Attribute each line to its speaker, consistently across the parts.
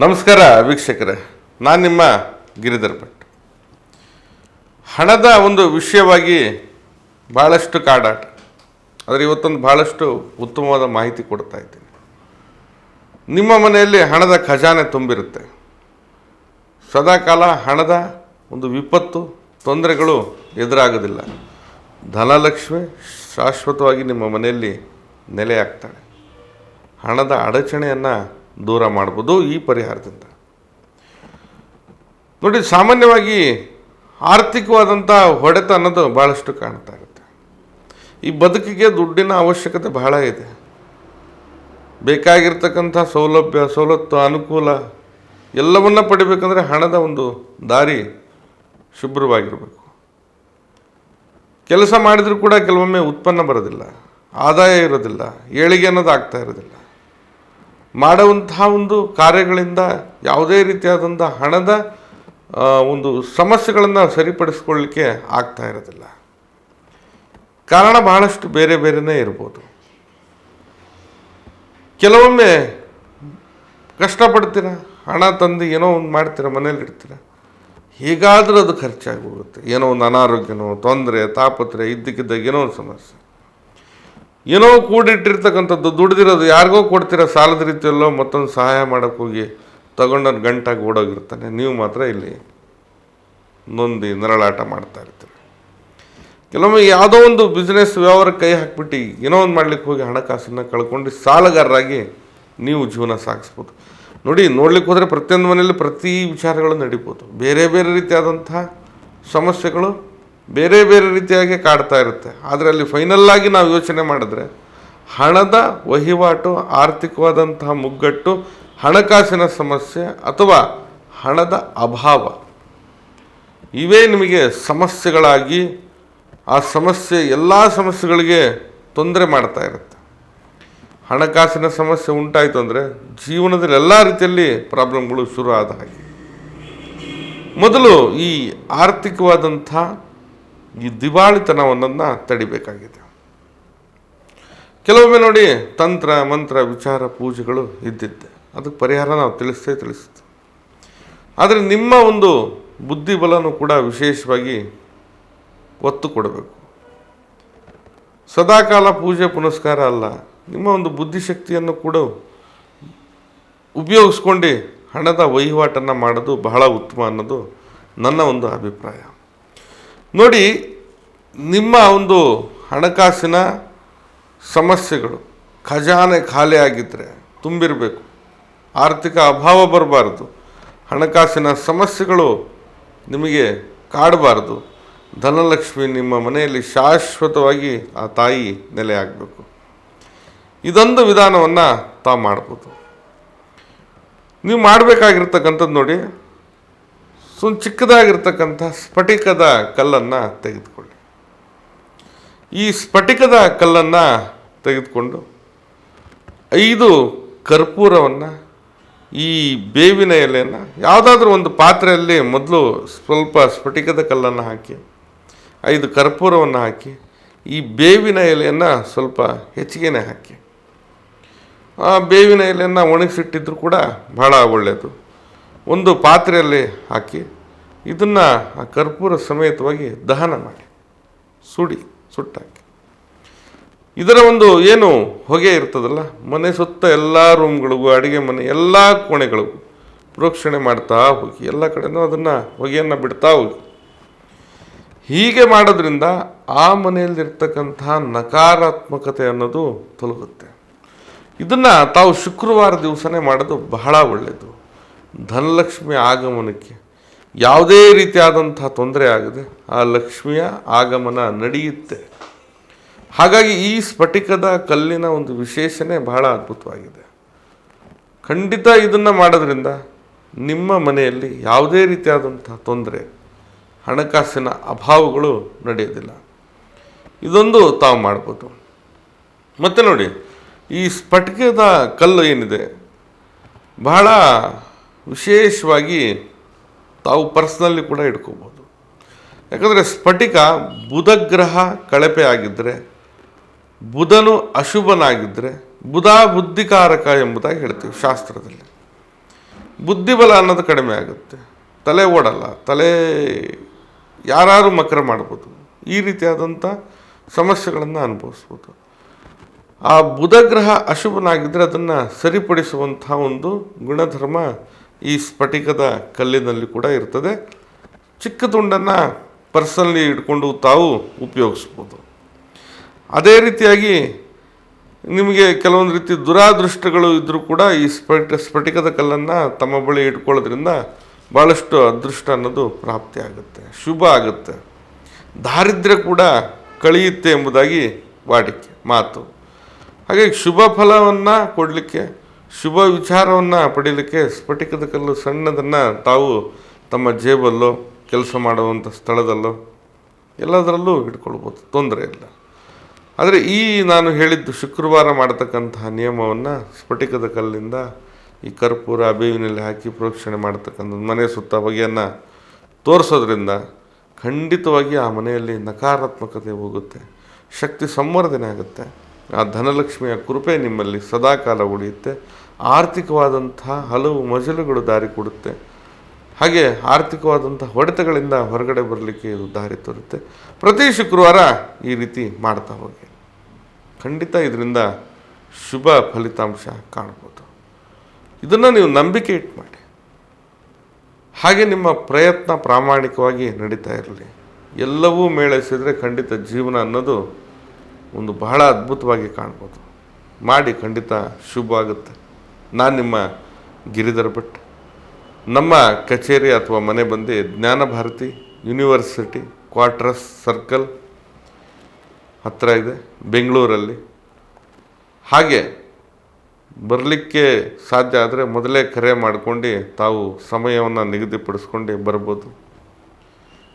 Speaker 1: ನಮಸ್ಕಾರ ವೀಕ್ಷಕರೇ, ನಾನು ನಿಮ್ಮ ಗಿರಿಧರ್ ಭಟ್. ಹಣದ ಒಂದು ವಿಷಯವಾಗಿ ಭಾಳಷ್ಟು ಕಾಡಾಟ, ಆದರೆ ಇವತ್ತೊಂದು ಭಾಳಷ್ಟು ಉತ್ತಮವಾದ ಮಾಹಿತಿ ಕೊಡ್ತಾ ಇದ್ದೀನಿ. ನಿಮ್ಮ ಮನೆಯಲ್ಲಿ ಹಣದ ಖಜಾನೆ ತುಂಬಿರುತ್ತೆ. ಸದಾಕಾಲ ಹಣದ ಒಂದು ವಿಪತ್ತು, ತೊಂದರೆಗಳು ಎದುರಾಗೋದಿಲ್ಲ. ಧನಲಕ್ಷ್ಮಿ ಶಾಶ್ವತವಾಗಿ ನಿಮ್ಮ ಮನೆಯಲ್ಲಿ ನೆಲೆಯಾಗ್ತಾಳೆ ಹಣದ ಅಡಚಣೆಯನ್ನು ದೂರ ಮಾಡ್ಬೋದು ಈ ಪರಿಹಾರದಿಂದ. ನೋಡಿ, ಸಾಮಾನ್ಯವಾಗಿ ಆರ್ಥಿಕವಾದಂಥ ಹೊಡೆತ ಅನ್ನೋದು ಭಾಳಷ್ಟು ಕಾಣ್ತಾ ಇರುತ್ತೆ. ಈ ಬದುಕಿಗೆ ದುಡ್ಡಿನ ಅವಶ್ಯಕತೆ ಬಹಳ ಇದೆ. ಬೇಕಾಗಿರ್ತಕ್ಕಂಥ ಸೌಲಭ್ಯ, ಸವಲತ್ತು, ಅನುಕೂಲ ಎಲ್ಲವನ್ನ ಪಡಿಬೇಕಂದ್ರೆ ಹಣದ ಒಂದು ದಾರಿ ಶುಭ್ರವಾಗಿರಬೇಕು. ಕೆಲಸ ಮಾಡಿದರೂ ಕೂಡ ಕೆಲವೊಮ್ಮೆ ಉತ್ಪನ್ನ ಬರೋದಿಲ್ಲ, ಆದಾಯ ಇರೋದಿಲ್ಲ, ಏಳಿಗೆ ಅನ್ನೋದು ಆಗ್ತಾ ಇರೋದಿಲ್ಲ. ಮಾಡುವಂತಹ ಒಂದು ಕಾರ್ಯಗಳಿಂದ ಯಾವುದೇ ರೀತಿಯಾದಂಥ ಹಣದ ಒಂದು ಸಮಸ್ಯೆಗಳನ್ನು ಸರಿಪಡಿಸ್ಕೊಳ್ಳಿಕ್ಕೆ ಆಗ್ತಾ ಇರೋದಿಲ್ಲ. ಕಾರಣ ಬಹಳಷ್ಟು ಬೇರೆ ಬೇರೆನೇ ಇರ್ಬೋದು. ಕೆಲವೊಮ್ಮೆ ಕಷ್ಟಪಡ್ತೀರ, ಹಣ ತಂದು ಏನೋ ಒಂದು ಮಾಡ್ತೀರ, ಮನೇಲಿ ಇಡ್ತೀರ, ಹೇಗಾದರೂ ಅದು ಖರ್ಚಾಗಿ ಹೋಗುತ್ತೆ. ಏನೋ ಒಂದು ಅನಾರೋಗ್ಯನೋ, ತೊಂದರೆ ತಾಪತ್ರೆ ಇದ್ದಕ್ಕಿದ್ದಾಗ ಏನೋ ಒಂದು ಸಮಸ್ಯೆ. ಏನೋ ಕೂಡಿಟ್ಟಿರ್ತಕ್ಕಂಥದ್ದು, ದುಡ್ದಿರೋದು ಯಾರಿಗೋ ಕೊಡ್ತೀರ, ಸಾಲದ ರೀತಿಯಲ್ಲೋ ಮತ್ತೊಂದು ಸಹಾಯ ಮಾಡೋಕ್ಕೆ ಹೋಗಿ ಗಂಟಾಗಿ ಓಡೋಗಿರ್ತಾನೆ. ನೀವು ಮಾತ್ರ ಇಲ್ಲಿ ನೊಂದಿ ನರಳಾಟ ಮಾಡ್ತಾ ಇರ್ತೀರಿ. ಕೆಲವೊಮ್ಮೆ ಯಾವುದೋ ಒಂದು ಬಿಸ್ನೆಸ್ ವ್ಯವಹಾರ ಕೈ ಹಾಕ್ಬಿಟ್ಟು ಏನೋ ಒಂದು ಮಾಡ್ಲಿಕ್ಕೆ ಹೋಗಿ ಹಣಕಾಸನ್ನು ಕಳ್ಕೊಂಡು ಸಾಲಗಾರರಾಗಿ ನೀವು ಜೀವನ ಸಾಗಿಸ್ಬೋದು. ನೋಡಿ, ನೋಡ್ಲಿಕ್ಕೆ ಹೋದರೆ ಪ್ರತಿಯೊಂದು ಮನೆಯಲ್ಲಿ ಪ್ರತಿ ವಿಚಾರಗಳು ನಡೀಬೋದು. ಬೇರೆ ಬೇರೆ ರೀತಿಯಾದಂತಹ ಸಮಸ್ಯೆಗಳು ಬೇರೆ ಬೇರೆ ರೀತಿಯಾಗಿ ಕಾಡ್ತಾ ಇರುತ್ತೆ. ಆದರೆ ಅಲ್ಲಿ ಫೈನಲ್ಲಾಗಿ ನಾವು ಯೋಚನೆ ಮಾಡಿದ್ರೆ, ಹಣದ ವಹಿವಾಟು, ಆರ್ಥಿಕವಾದಂತಹ ಮುಗ್ಗಟ್ಟು, ಹಣಕಾಸಿನ ಸಮಸ್ಯೆ ಅಥವಾ ಹಣದ ಅಭಾವ, ಇವೇ ನಿಮಗೆ ಸಮಸ್ಯೆಗಳಾಗಿ ಆ ಸಮಸ್ಯೆ ಎಲ್ಲ ಸಮಸ್ಯೆಗಳಿಗೆ ತೊಂದರೆ ಮಾಡ್ತಾ ಇರುತ್ತೆ. ಹಣಕಾಸಿನ ಸಮಸ್ಯೆ ಉಂಟಾಯಿತು ಅಂದರೆ ಜೀವನದಲ್ಲಿ ಎಲ್ಲ ರೀತಿಯಲ್ಲಿ ಪ್ರಾಬ್ಲಮ್ಗಳು ಶುರು ಆದ ಹಾಗೆ. ಮೊದಲು ಈ ಆರ್ಥಿಕವಾದಂಥ ಈ ದಿವಾಳಿತನವನ್ನು ತಡಿಬೇಕಾಗಿದೆ. ಕೆಲವೊಮ್ಮೆ ನೋಡಿ ತಂತ್ರ, ಮಂತ್ರ, ವಿಚಾರ, ಪೂಜೆಗಳು ಇದ್ದಿದ್ದೆ. ಅದಕ್ಕೆ ಪರಿಹಾರ ನಾವು ತಿಳಿಸ್ತೇ ತಿಳಿಸ್ತೇವೆ ಆದರೆ ನಿಮ್ಮ ಒಂದು ಬುದ್ಧಿಬಲನೂ ಕೂಡ ವಿಶೇಷವಾಗಿ ಒತ್ತು ಕೊಡಬೇಕು. ಸದಾಕಾಲ ಪೂಜೆ ಪುನಸ್ಕಾರ ಅಲ್ಲ, ನಿಮ್ಮ ಒಂದು ಬುದ್ಧಿಶಕ್ತಿಯನ್ನು ಕೂಡ ಉಪಯೋಗಿಸ್ಕೊಂಡು ಹಣದ ವಹಿವಾಟನ್ನು ಮಾಡೋದು ಬಹಳ ಉತ್ತಮ ಅನ್ನೋದು ನನ್ನ ಒಂದು ಅಭಿಪ್ರಾಯ. ನೋಡಿ, ನಿಮ್ಮ ಒಂದು ಹಣಕಾಸಿನ ಸಮಸ್ಯೆಗಳು ಖಜಾನೆ ಖಾಲಿ ಆಗಿದ್ದರೆ ತುಂಬಿರಬೇಕು. ಆರ್ಥಿಕ ಅಭಾವ ಬರಬಾರ್ದು. ಹಣಕಾಸಿನ ಸಮಸ್ಯೆಗಳು ನಿಮಗೆ ಕಾಡಬಾರ್ದು. ಧನಲಕ್ಷ್ಮಿ ನಿಮ್ಮ ಮನೆಯಲ್ಲಿ ಶಾಶ್ವತವಾಗಿ ಆ ತಾಯಿ ನೆಲೆ ಆಗಬೇಕು. ಇದೊಂದು ವಿಧಾನವನ್ನು ತಾವು ಮಾಡ್ಬೋದು. ನೀವು ಮಾಡಬೇಕಾಗಿರ್ತಕ್ಕಂಥದ್ದು ನೋಡಿ ಸುಮ್ ಚಿಕ್ಕದಾಗಿರ್ತಕ್ಕಂಥ ಸ್ಫಟಿಕದ ಕಲ್ಲನ್ನು ತೆಗೆದುಕೊಳ್ಳಿ. ಈ ಸ್ಫಟಿಕದ ಕಲ್ಲನ್ನು ತೆಗೆದುಕೊಂಡು ಐದು ಕರ್ಪೂರವನ್ನು, ಈ ಬೇವಿನ ಎಲೆಯನ್ನು, ಯಾವುದಾದ್ರೂ ಒಂದು ಪಾತ್ರೆಯಲ್ಲಿ ಮೊದಲು ಸ್ವಲ್ಪ ಸ್ಫಟಿಕದ ಕಲ್ಲನ್ನು ಹಾಕಿ, ಐದು ಕರ್ಪೂರವನ್ನು ಹಾಕಿ, ಈ ಬೇವಿನ ಎಲೆಯನ್ನು ಸ್ವಲ್ಪ ಹೆಚ್ಚಿಗೆನೇ ಹಾಕಿ. ಆ ಬೇವಿನ ಎಲೆಯನ್ನು ಒಣಗಿಸಿಟ್ಟಿದ್ರು ಕೂಡ ಬಹಳ ಒಳ್ಳೆಯದು. ಒಂದು ಪಾತ್ರೆಯಲ್ಲಿ ಹಾಕಿ ಇದನ್ನು ಆ ಕರ್ಪೂರ ಸಮೇತವಾಗಿ ದಹನ ಮಾಡಿ, ಸುಡಿ, ಸುಟ್ಟಾಕಿ. ಇದರ ಒಂದು ಏನು ಹೊಗೆ ಇರ್ತದಲ್ಲ, ಮನೆ ಸುತ್ತ ಎಲ್ಲ ರೂಮ್ಗಳಿಗೂ ಅಡುಗೆ ಮನೆ ಎಲ್ಲ ಕೋಣೆಗಳಿಗೂ ಪ್ರೋಕ್ಷಣೆ ಮಾಡ್ತಾ ಹೋಗಿ, ಎಲ್ಲ ಕಡೆನೂ ಅದನ್ನು ಹೊಗೆಯನ್ನು ಬಿಡ್ತಾ ಹೋಗಿ. ಹೀಗೆ ಮಾಡೋದ್ರಿಂದ ಆ ಮನೆಯಲ್ಲಿರ್ತಕ್ಕಂತಹ ನಕಾರಾತ್ಮಕತೆ ಅನ್ನೋದು ತೊಲಗುತ್ತೆ. ಇದನ್ನು ತಾವು ಶುಕ್ರವಾರ ದಿವಸನೇ ಮಾಡೋದು ಬಹಳ ಒಳ್ಳೆಯದು ಧನಲಕ್ಷ್ಮಿ ಆಗಮನಕ್ಕೆ ಯಾವುದೇ ರೀತಿಯಾದಂಥ ತೊಂದರೆ ಆಗದೆ ಆ ಲಕ್ಷ್ಮಿಯ ಆಗಮನ ನಡೆಯುತ್ತೆ. ಹಾಗಾಗಿ ಈ ಸ್ಫಟಿಕದ ಕಲ್ಲಿನ ಒಂದು ವಿಶೇಷಣೆ ಬಹಳ ಅದ್ಭುತವಾಗಿದೆ. ಖಂಡಿತ ಇದನ್ನು ಮಾಡೋದ್ರಿಂದ ನಿಮ್ಮ ಮನೆಯಲ್ಲಿ ಯಾವುದೇ ರೀತಿಯಾದಂಥ ತೊಂದರೆ, ಹಣಕಾಸಿನ ಅಭಾವಗಳು ನಡೆಯೋದಿಲ್ಲ. ಇದೊಂದು ತಾವು ಮಾಡ್ಬೋದು. ಮತ್ತು ನೋಡಿ, ಈ ಸ್ಫಟಿಕದ ಕಲ್ಲು ಏನಿದೆ? ಬಹಳ ವಿಶೇಷವಾಗಿ ತಾವು ಪರ್ಸ್ನಲ್ಲಿ ಕೂಡ ಇಟ್ಕೋಬೋದು. ಯಾಕಂದರೆ ಸ್ಫಟಿಕ ಬುಧಗ್ರಹ ಕಳಪೆ ಆಗಿದ್ದರೆ ಬುಧನು ಅಶುಭನಾಗಿದ್ದರೆ ಬುಧ ಬುದ್ಧಿಕಾರಕ ಎಂಬುದಾಗಿ ಹೇಳ್ತೀವಿ ಶಾಸ್ತ್ರದಲ್ಲಿ. ಬುದ್ಧಿಬಲ ಅನ್ನೋದು ಕಡಿಮೆ ಆಗುತ್ತೆ. ತಲೆ ಓಡಲ್ಲ, ತಲೆ ಯಾರು ಮಕರ ಮಾಡ್ಬೋದು. ಈ ರೀತಿಯಾದಂಥ ಸಮಸ್ಯೆಗಳನ್ನು ಅನುಭವಿಸ್ಬೋದು. ಆ ಬುಧಗ್ರಹ ಅಶುಭನಾಗಿದ್ದರೆ ಅದನ್ನು ಸರಿಪಡಿಸುವಂಥ ಒಂದು ಗುಣಧರ್ಮ ಈ ಸ್ಫಟಿಕದ ಕಲ್ಲಿನಲ್ಲಿ ಕೂಡ ಇರ್ತದೆ. ಚಿಕ್ಕ ತುಂಡನ್ನು ಪರ್ಸನಲ್ಲಿ ಇಟ್ಕೊಂಡು ತಾವು ಉಪಯೋಗಿಸ್ಬೋದು. ಅದೇ ರೀತಿಯಾಗಿ ನಿಮಗೆ ಕೆಲವೊಂದು ರೀತಿ ದುರಾದೃಷ್ಟಗಳು ಇದ್ದರೂ ಕೂಡ ಈ ಸ್ಫಟ ಸ್ಫಟಿಕದ ಕಲ್ಲನ್ನು ತಮ್ಮ ಬಳಿ ಇಟ್ಕೊಳ್ಳೋದ್ರಿಂದ ಭಾಳಷ್ಟು ಅದೃಷ್ಟ ಅನ್ನೋದು ಪ್ರಾಪ್ತಿ ಆಗುತ್ತೆ, ಶುಭ ಆಗುತ್ತೆ. ದಾರಿದ್ರ್ಯ ಕೂಡ ಕಳೆಯುತ್ತೆ ಎಂಬುದಾಗಿ ವಾಡಿಕೆ, ಮಾತು. ಹಾಗಾಗಿ ಶುಭ ಫಲವನ್ನು ಕೊಡಲಿಕ್ಕೆ ಶುಭ ವಿಚಾರವನ್ನು ಪಡೀಲಿಕ್ಕೆ ಸ್ಫಟಿಕದ ಕಲ್ಲು ಸಣ್ಣದನ್ನು ತಾವು ತಮ್ಮ ಜೇಬಲ್ಲೋ ಕೆಲಸ ಮಾಡುವಂಥ ಸ್ಥಳದಲ್ಲೋ ಎಲ್ಲದರಲ್ಲೂ ಇಟ್ಕೊಳ್ಬೋದು, ತೊಂದರೆ ಇಲ್ಲ. ಆದರೆ ಈ ನಾನು ಹೇಳಿದ್ದು ಶುಕ್ರವಾರ ಮಾಡತಕ್ಕಂತಹ ನಿಯಮವನ್ನು ಸ್ಫಟಿಕದ ಕಲ್ಲಿಂದ ಈ ಕರ್ಪೂರ ಬೇವಿನಲ್ಲಿ ಹಾಕಿ ಪ್ರೋಕ್ಷಣೆ ಮಾಡತಕ್ಕಂಥ ಮನೆ ಸುತ್ತ ಬಗೆಯನ್ನು ತೋರಿಸೋದ್ರಿಂದ ಖಂಡಿತವಾಗಿ ಆ ಮನೆಯಲ್ಲಿ ನಕಾರಾತ್ಮಕತೆ ಹೋಗುತ್ತೆ, ಶಕ್ತಿ ಸಂವರ್ಧನೆ ಆಗುತ್ತೆ. ಆ ಧನಲಕ್ಷ್ಮಿಯ ಕೃಪೆ ನಿಮ್ಮಲ್ಲಿ ಸದಾಕಾಲ ಉಳಿಯುತ್ತೆ. ಆರ್ಥಿಕವಾದಂಥ ಹಲವು ಮಜಲುಗಳು ದಾರಿ ಕೊಡುತ್ತೆ. ಹಾಗೆ ಆರ್ಥಿಕವಾದಂಥ ಹೊಡೆತಗಳಿಂದ ಹೊರಗಡೆ ಬರಲಿಕ್ಕೆ ಇದು ದಾರಿ ತೋರುತ್ತೆ. ಪ್ರತಿ ಶುಕ್ರವಾರ ಈ ರೀತಿ ಮಾಡ್ತಾ ಹೋಗಿ. ಖಂಡಿತ ಇದರಿಂದ ಶುಭ ಫಲಿತಾಂಶ ಕಾಣ್ಬೋದು ಇದನ್ನು ನೀವು ನಂಬಿಕೆ ಇಟ್ಟು ಮಾಡಿ. ಹಾಗೆ ನಿಮ್ಮ ಪ್ರಯತ್ನ ಪ್ರಾಮಾಣಿಕವಾಗಿ ನಡೀತಾ ಇರಲಿ. ಎಲ್ಲವೂ ಮೇಳೈಸಿದರೆ ಖಂಡಿತ ಜೀವನ ಅನ್ನೋದು ಒಂದು ಬಹಳ ಅದ್ಭುತವಾಗಿ ಕಾಣ್ಬೋದು ಮಾಡಿ ಖಂಡಿತ ಶುಭ ಆಗುತ್ತೆ. ನಾನು ನಿಮ್ಮ ಗಿರಿಧರ ಭಟ್. ನಮ್ಮ ಕಚೇರಿ ಅಥವಾ ಮನೆ ಬಂದು ಜ್ಞಾನ ಭಾರತಿ ಯೂನಿವರ್ಸಿಟಿ ಕ್ವಾರ್ಟರ್ಸ್ ಸರ್ಕಲ್ ಹತ್ತಿರ ಇದೆ, ಬೆಂಗಳೂರಲ್ಲಿ. ಹಾಗೆ ಬರಲಿಕ್ಕೆ ಸಾಧ್ಯ ಆದರೆ ಮೊದಲೇ ಕರೆ ಮಾಡ್ಕೊಂಡು ತಾವು ಸಮಯವನ್ನು ನಿಗದಿಪಡಿಸ್ಕೊಂಡು ಬರ್ಬೋದು.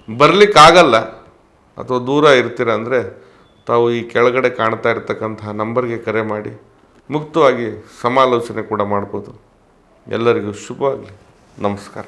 Speaker 1: ಬರಲಿಕ್ಕಾಗಲ್ಲ, ಅಥವಾ ದೂರ ಇರ್ತೀರ ಅಂದರೆ ತಾವು ಈ ಕೆಳಗಡೆ ಕಾಣ್ತಾ ಇರ್ತಕ್ಕಂತಹ ನಂಬರ್ಗೆ ಕರೆ ಮಾಡಿ. ಮುಕ್ತವಾಗಿ ಸಮಾಲೋಚನೆ ಕೂಡ ಮಾಡ್ಬೋದು. ಎಲ್ಲರಿಗೂ ಶುಭವಾಗಲಿ. ನಮಸ್ಕಾರ.